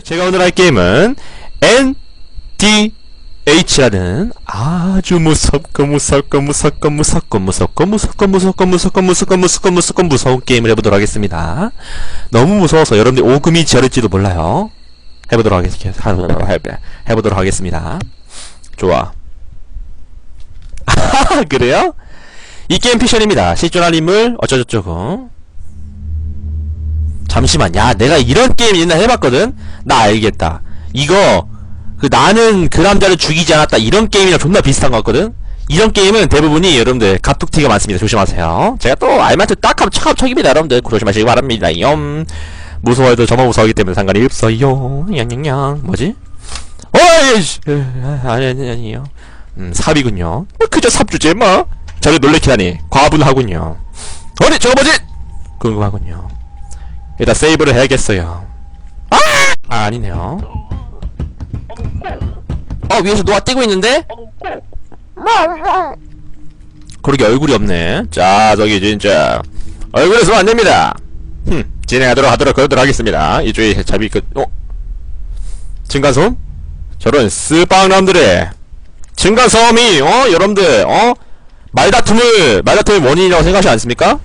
제가 오늘 할 게임은 NDH라는 아주 무섭고 무섭고 무섭고 무섭고 무섭고 무섭고 무섭고 무섭고 무섭고 무섭고 무섭고 무서운 게임을 해보도록 하겠습니다. 너무 무서워서 여러분들 오금이 지어릴지도 몰라요. 해보도록 하겠습니다. 해보도록 하겠습니다. 좋아. 아, 그래요? 이 게임 피션입니다. 실존한 인물 어쩌저쩌고. 잠시만, 야, 내가 이런 게임 옛날 해봤거든? 나 알겠다. 이거, 그 나는 그 남자를 죽이지 않았다. 이런 게임이랑 존나 비슷한 것 같거든? 이런 게임은 대부분이 여러분들 갑툭튀가 많습니다. 조심하세요. 제가 또 알맞게 딱 하면 척하면 척입니다. 여러분들. 조심하시기 바랍니다. 염. 무서워해도 저만 무서워하기 때문에 상관이 없어요. 냥냥냥. 뭐지? 어이씨! 아니, 아니, 아니요. 음, 삽이군요. 뭐 그저 삽 주제, 뭐. 저를 놀래키다니. 과분하군요. 어디, 저거 뭐지? 궁금하군요. 일단 세이브를 해야겠어요. 아! 아 아니네요. 어 위에서 노아 뛰고 있는데? 그러게 얼굴이 없네. 자 저기 진짜 얼굴에 서면 안 됩니다. 흠 진행하도록 하도록 그러도록 하겠습니다. 이쪽에 잡이 그 어? 층간소음? 저런 스빵남들의 층간소음이 어 여러분들 어 말다툼을 말다툼의 원인이라고 생각하지 않습니까?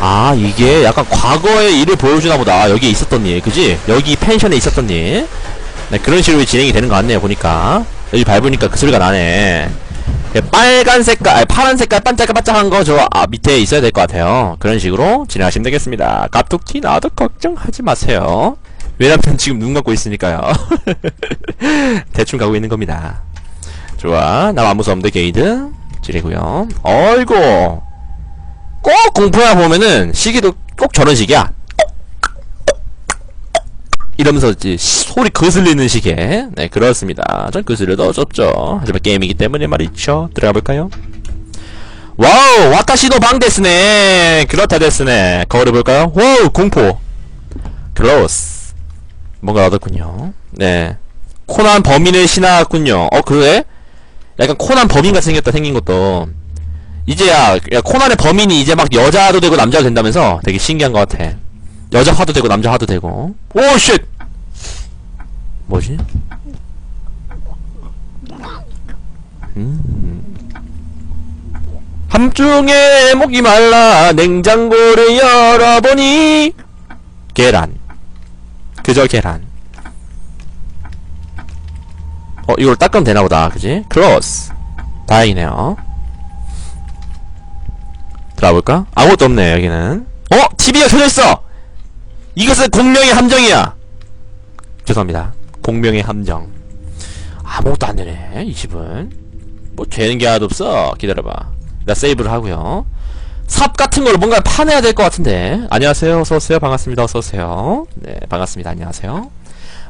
아 이게 약간 과거의 일을 보여주나 보다. 여기에 있었던 일 그지? 여기 펜션에 있었던 일. 네, 그런 식으로 진행이 되는 것 같네요 보니까. 여기 밟으니까 그 소리가 나네. 예, 빨간 색깔 아니 파란 색깔 반짝반짝한 거 저 아, 밑에 있어야 될 것 같아요. 그런 식으로 진행하시면 되겠습니다. 갑툭튀 나도 걱정하지 마세요. 왜냐면 지금 눈 감고 있으니까요. 대충 가고 있는 겁니다. 좋아. 나수 없는데 게이드. 지리고요. 어이구 꼭 공포영화 보면은 시기도 꼭 저런 식이야. 이러면서 이제 소리 거슬리는 식의 네 그렇습니다. 전 거슬려도 어쩌죠. 하지만 게임이기 때문에 말이죠. 들어가 볼까요? 와우 와타시노 방 데스네 그렇다 데스네 거울을 볼까요? 와우 공포 클로스 뭔가 얻었군요. 네 코난 범인의 신화 같군요. 어 그래? 약간 코난 범인 같이 생겼다 생긴 것도 이제야 야, 코난의 범인이 이제 막 여자도 되고 남자도 된다면서 되게 신기한 것 같아. 여자 화도 되고 남자 화도 되고. 오 쉣. 뭐지? 음. 함중에 목이 말라 냉장고를 열어보니 계란. 그저 계란. 어 이걸 닦으면 되나 보다 그지? 크로스. 다행이네요. 들어볼까? 아무것도 없네 여기는. 어? TV가 켜져 있어! 이것은 공명의 함정이야! 죄송합니다. 공명의 함정. 아무것도 안 되네 이 집은. 뭐 되는 게 하나도 없어. 기다려봐. 나 세이브를 하고요. 삽 같은 걸로 뭔가 파내야 될 것 같은데. 안녕하세요. 어서오세요. 반갑습니다. 어서오세요. 네 반갑습니다. 안녕하세요.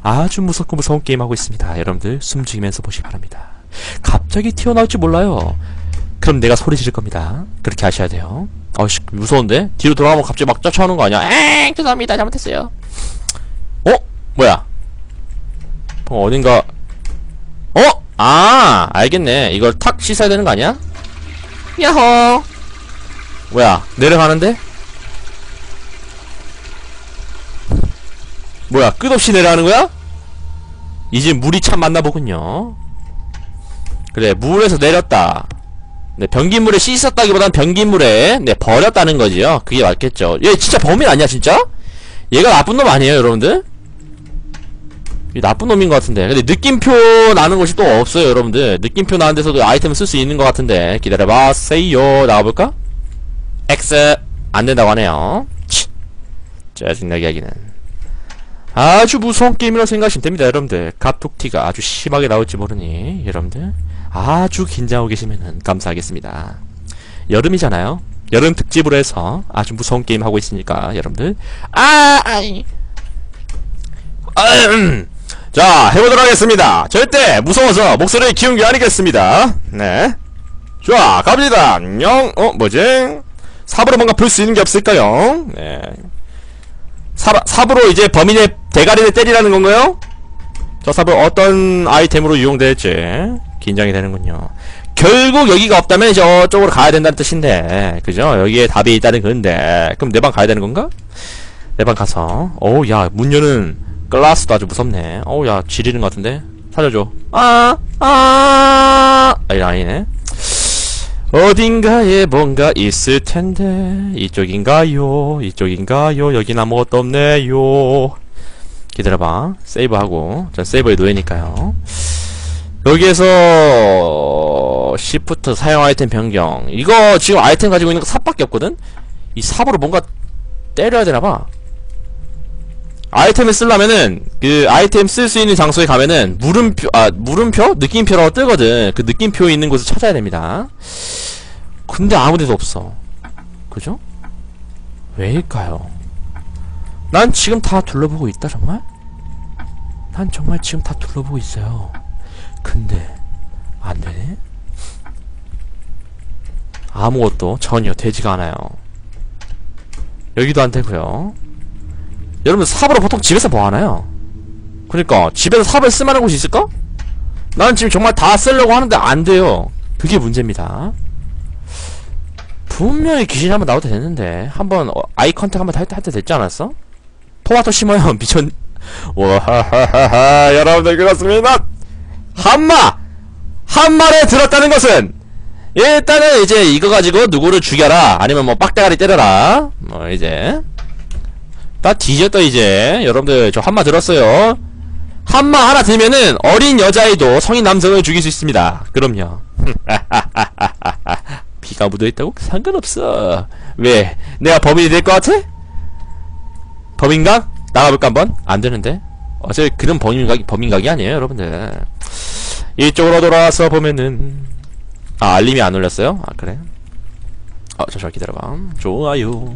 아주 무섭고 무서운 게임 하고 있습니다. 여러분들 숨죽이면서 보시기 바랍니다. 갑자기 튀어나올지 몰라요 그럼 내가 소리 지를 겁니다. 그렇게 하셔야 돼요. 어씨 무서운데? 뒤로 돌아가면 갑자기 막 쫓아오는 거 아니야? 엥 죄송합니다 잘못했어요. 어? 뭐야? 어, 어딘가 어? 아 알겠네. 이걸 탁 씻어야 되는 거 아니야? 야호 뭐야 내려가는데? 뭐야 끝없이 내려가는 거야? 이제 물이 참 많나 보군요. 그래 물에서 내렸다. 네, 변기물에 씻었다기보다는 변기물에 네, 버렸다는 거지요. 그게 맞겠죠. 얘 진짜 범인 아니야, 진짜? 얘가 나쁜 놈 아니에요, 여러분들? 이 나쁜 놈인 것 같은데. 근데 느낌표 나는 곳이 또 없어요, 여러분들. 느낌표 나는 데서도 아이템을 쓸수 있는 것 같은데. 기다려봐, 세이요. 나가볼까? X. 안 된다고 하네요. 치. 짜증나게 하기는. 아주 무서운 게임이라고 생각하시면 됩니다, 여러분들. 갑툭튀가 아주 심하게 나올지 모르니, 여러분들. 아주 긴장하고 계시면 감사하겠습니다. 여름이잖아요. 여름 특집으로 해서 아주 무서운 게임 하고 있으니까 여러분들 아 아이 아음. 자 해보도록 하겠습니다. 절대 무서워서 목소리를 키운 게 아니겠습니다. 네. 좋아 갑니다. 안녕. 어 뭐지? 삽으로 뭔가 풀 수 있는 게 없을까요? 네. 삽 삽으로 이제 범인의 대가리를 때리라는 건가요? 저 삽을 어떤 아이템으로 이용될지 긴장이 되는군요. 결국 여기가 없다면 저쪽으로 가야 된다는 뜻인데, 그죠? 여기에 답이 있다는 건데, 그럼 내 방 가야 되는 건가? 내 방 가서. 어우 야문 여는 글라스도 아주 무섭네. 어우 야 지리는 것 같은데? 살려줘. 아아 아니 아니네 어딘가에 뭔가 있을 텐데 이쪽인가요? 이쪽인가요? 여긴 아무것도 없네요. 기다려봐. 세이브하고. 전 세이브에 놓이니까요 여기에서 시프트 사용 아이템 변경. 이거 지금 아이템 가지고 있는 거 삽밖에 없거든? 이 삽으로 뭔가 때려야 되나봐. 아이템을 쓰려면은 그 아이템 쓸 수 있는 장소에 가면은 물음표 아 물음표? 느낌표라고 뜨거든. 그 느낌표 있는 곳을 찾아야 됩니다. 근데 아무데도 없어. 그죠? 왜일까요? 난 지금 다 둘러보고 있다 정말? 난 정말 지금 다 둘러보고 있어요 근데 안 되네 아무것도 전혀 되지가 않아요 여기도 안 되고요 여러분 삽으로 보통 집에서 뭐 하나요? 그러니까 집에서 삽을 쓸만한 곳이 있을까? 난 지금 정말 다 쓰려고 하는데 안 돼요. 그게 문제입니다. 분명히 귀신이 한번 나올 때 됐는데 한번 어, 아이 컨택 한번 할때 할 때 됐지 않았어? 토마토 심어요 미쳤 와하하하 여러분들 그렇습니다 한마 한마를 들었다는 것은 일단은 이제 이거 가지고 누구를 죽여라 아니면 뭐 빡대가리 때려라 뭐 이제 다 뒤졌다 이제 여러분들 저 한마 들었어요 한마 하나 들면은 어린 여자애도 성인 남성을 죽일 수 있습니다 그럼요 피가 묻어있다고? 상관없어 왜? 내가 범인이 될 것 같아? 범인각? 나가볼까 한번? 안되는데 어차피 그런 범인각이, 범인각이 아니에요 여러분들 이쪽으로 돌아와서 보면은 아 알림이 안 울렸어요? 아 그래? 어 잠시만 기다려봐 좋아요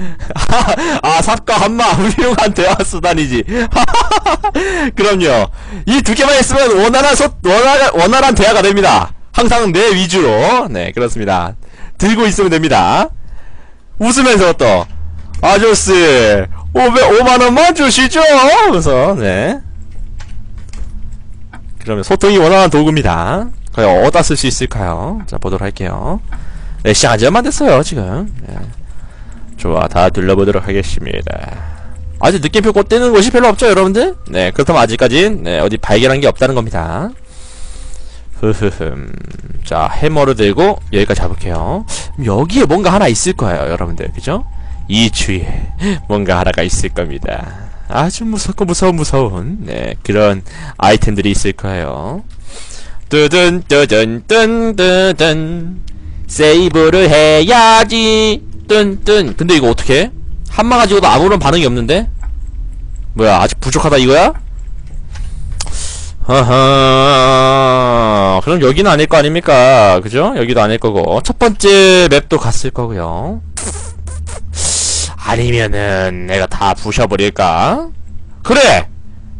아, 삽과 한마, 훌륭한 대화 수단이지. 그럼요. 이 두 개만 있으면 원활한 소, 원활한, 원활한 대화가 됩니다. 항상 내 위주로. 네, 그렇습니다. 들고 있으면 됩니다. 웃으면서 또, 아저씨, 500, 5만원만 주시죠! 하면서, 네. 그러면 소통이 원활한 도구입니다. 과연 어디다 쓸 수 있을까요? 자, 보도록 할게요. 네, 시작 안 얼마 됐어요, 지금. 네. 좋아 다 둘러보도록 하겠습니다 아직 느낌표 꽂 뜨는 곳이 별로 없죠 여러분들? 네 그렇다면 아직까진 네, 어디 발견한 게 없다는 겁니다 흐흐흠 자 해머를 들고 여기까지 잡을게요 여기에 뭔가 하나 있을 거예요 여러분들 그죠? 이 주위에 뭔가 하나가 있을 겁니다. 아주 무섭고 무서운 무서운 네 그런 아이템들이 있을 거예요. 뜨든 뜨든 뜬 뜨든 세이브를 해야지. 뜬뜬 근데 이거 어떻게 한마 가지고도 아무런 반응이 없는데? 뭐야 아직 부족하다 이거야? 하하. 그럼 여기는 아닐 거 아닙니까? 그죠? 여기도 아닐 거고. 첫 번째 맵도 갔을 거고요 아니면은 내가 다 부셔버릴까? 그래!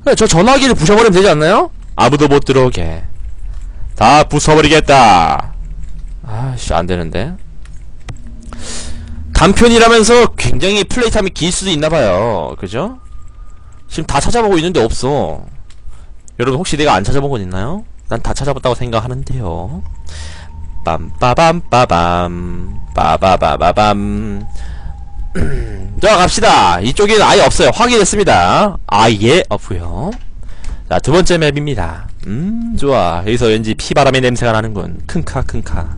그래 저 전화기를 부셔버리면 되지 않나요? 아무도 못 들어오게 다 부숴버리겠다 아씨 안되는데 단편이라면서 굉장히 플레이 타임이 길 수도 있나봐요. 그죠? 지금 다 찾아보고 있는데 없어. 여러분 혹시 내가 안 찾아본 건 있나요? 난 다 찾아봤다고 생각하는데요. 빰빠밤빠밤 빠바바바밤 자 갑시다. 이쪽에는 아예 없어요. 확인했습니다. 아예 없고요. 자 두번째 맵입니다. 음 좋아. 여기서 왠지 피바람의 냄새가 나는군. 큰카 큰카.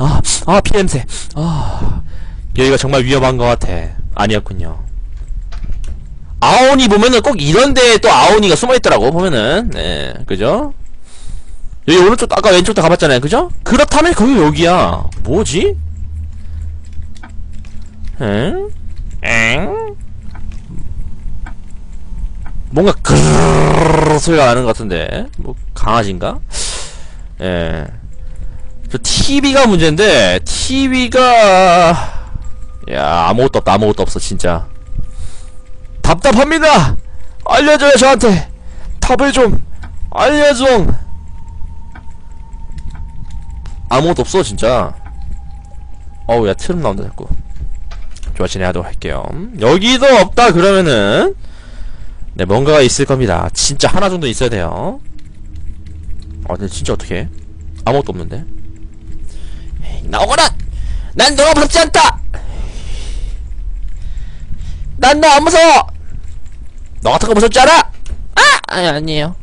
아, 아, 피냄새. 아, 여기가 정말 위험한 것 같아. 아니었군요. 아오니 보면은 꼭 이런데 또 아오니가 숨어있더라고, 보면은. 네, 그죠? 여기 오른쪽, 아까 왼쪽도 가봤잖아요, 그죠? 그렇다면 거기 여기야. 뭐지? 엥? 엥? 뭔가 그르르르 소리가 나는 것 같은데. 뭐, 강아지인가? 예. 저 TV가 문제인데 TV가 야 아무것도 없다 아무것도 없어 진짜 답답합니다 알려줘요 저한테 답을 좀 알려줘 아무것도 없어 진짜 어우 야 트름 나온다 자꾸 좋아 진행하도록 할게요 여기도 없다 그러면은 네 뭔가가 있을 겁니다 진짜 하나 정도 있어야 돼요 아 근데 진짜 어떻게 아무것도 없는데 나오거라! 난 너가 무섭지 않다! 난 너 안 무서워! 너 같은 거 무섭지 않아! 아! 아니, 아니에요.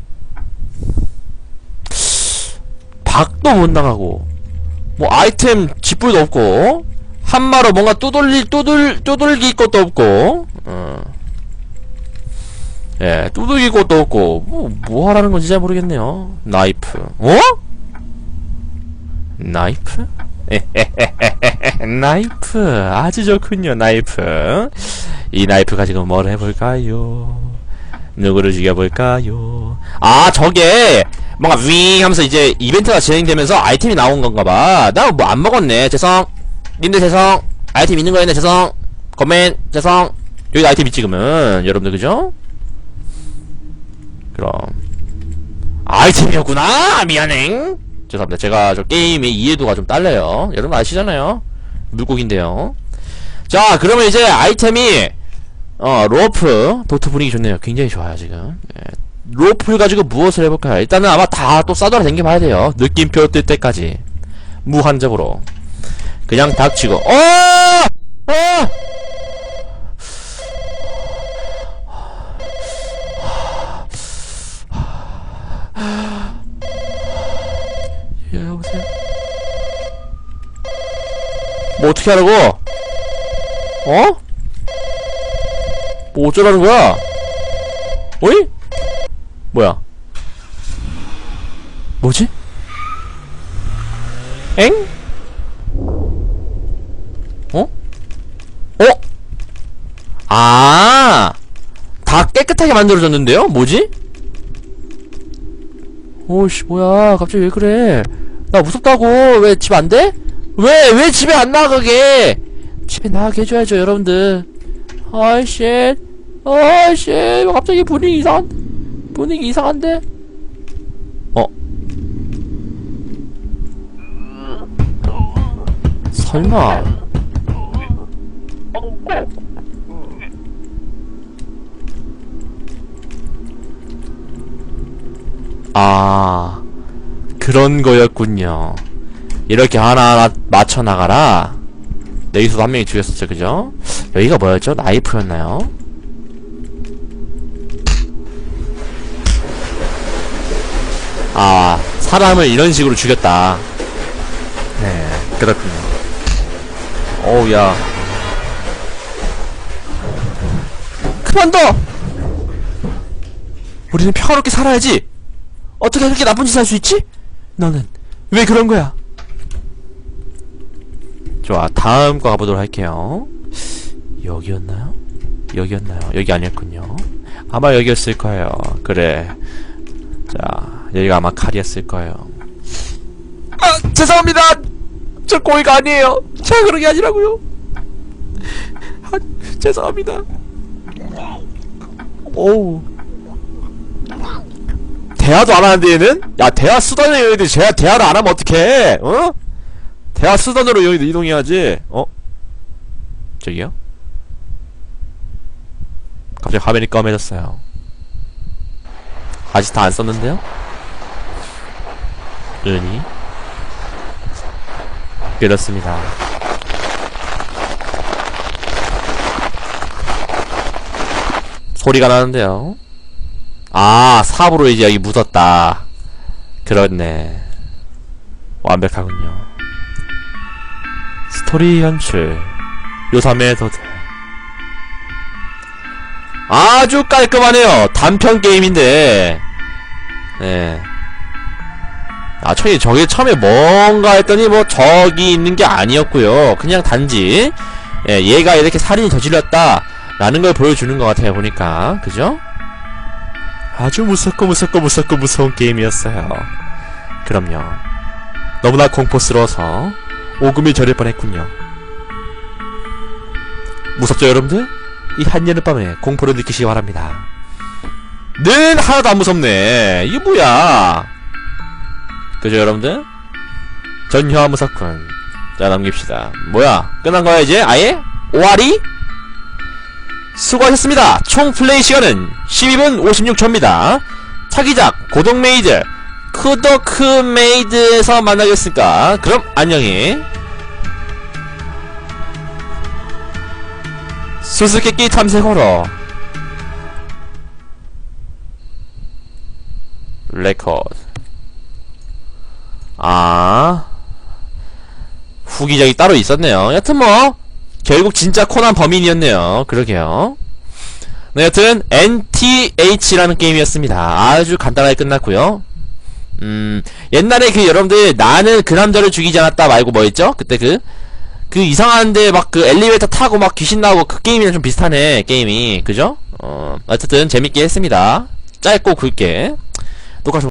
박도 못 나가고, 뭐, 아이템 지불도 없고, 한마로 뭔가 두들리, 두들, 두들기 것도 없고, 어. 예, 두들기 것도 없고, 뭐, 뭐 하라는 건지 잘 모르겠네요. 나이프. 어? 나이프? 나이프. 아주 좋군요, 나이프. 이 나이프 가지고 뭘 해볼까요? 누구를 죽여볼까요? 아, 저게, 뭔가 윙 하면서 이제 이벤트가 진행되면서 아이템이 나온 건가 봐. 나 뭐 안 먹었네. 죄송. 님들 죄송. 아이템 있는 거였네. 죄송. 거맨. 죄송. 여기 아이템 있지, 그러면. 여러분들, 그죠? 그럼. 아이템이었구나! 미안해. 죄송합니다. 제가 저 게임의 이해도가 좀 딸려요. 여러분 아시잖아요. 물고기인데요. 자, 그러면 이제 아이템이 어, 로프 도트 분위기 좋네요. 굉장히 좋아요, 지금. 예. 로프를 가지고 무엇을 해볼까요? 일단은 아마 다 또 싸돌아 댕겨봐야 돼요. 느낌표 뜰 때까지. 무한적으로. 그냥 닥치고, 어! 어! 예, 여보세요? 뭐 어떻게 하라고? 어? 뭐 어쩌라는 거야? 어이? 뭐야? 뭐지? 엥? 어? 어? 아! 다 깨끗하게 만들어졌는데요? 뭐지? 오씨 뭐야 갑자기 왜 그래 나 무섭다고 왜 집 안 돼? 왜 왜 집에 안 나가게 집에 나가게 해줘야죠 여러분들 아이씨 아이씨 갑자기 분위기 이상 분위기 이상한데 어 설마 아 그런 거였군요 이렇게 하나하나 맞춰 나가라 여기서도 한 명이 죽였었죠 그죠? 여기가 뭐였죠? 나이프였나요? 아 사람을 이런 식으로 죽였다 네 그렇군요 어우 야 그만둬 우리는 평화롭게 살아야지. 어떻게 그렇게 나쁜 짓할수 있지? 너는 왜 그런 거야? 좋아 다음 거 가보도록 할게요. 여기였나요? 여기였나요? 여기 아니었군요. 아마 여기였을 거예요. 그래. 자 여기가 아마 칼이었을 거예요. 아 죄송합니다. 저 고의가 아니에요. 제가 그런 게 아니라고요. 아 죄송합니다 오우 대화도 안 하는데 얘는? 야 대화 쓰던 애들 제가 대화를 안 하면 어떡해 어? 대화 쓰던으로 여기 이동해야지 어? 저기요? 갑자기 화면이 검해졌어요 아직 다 안 썼는데요? 은이 그렇습니다 소리가 나는데요 아, 삽으로 이제 여기 묻었다. 그렇네. 완벽하군요. 스토리 연출. 요삼의 도대. 아주 깔끔하네요. 단편 게임인데. 네. 아, 저기, 저기 처음에 뭔가 했더니 뭐 저기 있는 게 아니었고요. 그냥 단지, 예, 얘가 이렇게 살인이 저질렀다. 라는 걸 보여주는 것 같아요, 보니까. 그죠? 아주 무섭고 무섭고 무섭고 무서운 게임이었어요. 그럼요. 너무나 공포스러워서 오금이 저릴 뻔했군요. 무섭죠, 여러분들? 이 한여름 밤에 공포를 느끼시기 바랍니다. 는 하나도 안 무섭네. 이게 뭐야? 그죠, 여러분들? 전혀와 무섭군. 자, 넘깁시다. 뭐야? 끝난 거야, 이제? 아예? 오아리? 수고하셨습니다. 총 플레이 시간은 12분 56초입니다. 차기작 고동메이드 쿠더크메이드에서 그 만나겠습니까? 그럼 안녕히 수수께끼 탐색하러 레코드 아 후기작이 따로 있었네요 여튼 뭐 결국 진짜 코난 범인이었네요. 그러게요. 네 여튼 NTH라는 게임이었습니다. 아주 간단하게 끝났고요. 음 옛날에 그 여러분들 나는 그 남자를 죽이지 않았다 말고 뭐였죠? 그때 그그 이상한데 막 그 엘리베이터 타고 막 귀신 나오고 그 게임이랑 좀 비슷하네 게임이. 그죠? 어 어쨌든 재밌게 했습니다. 짧고 굵게. 똑같이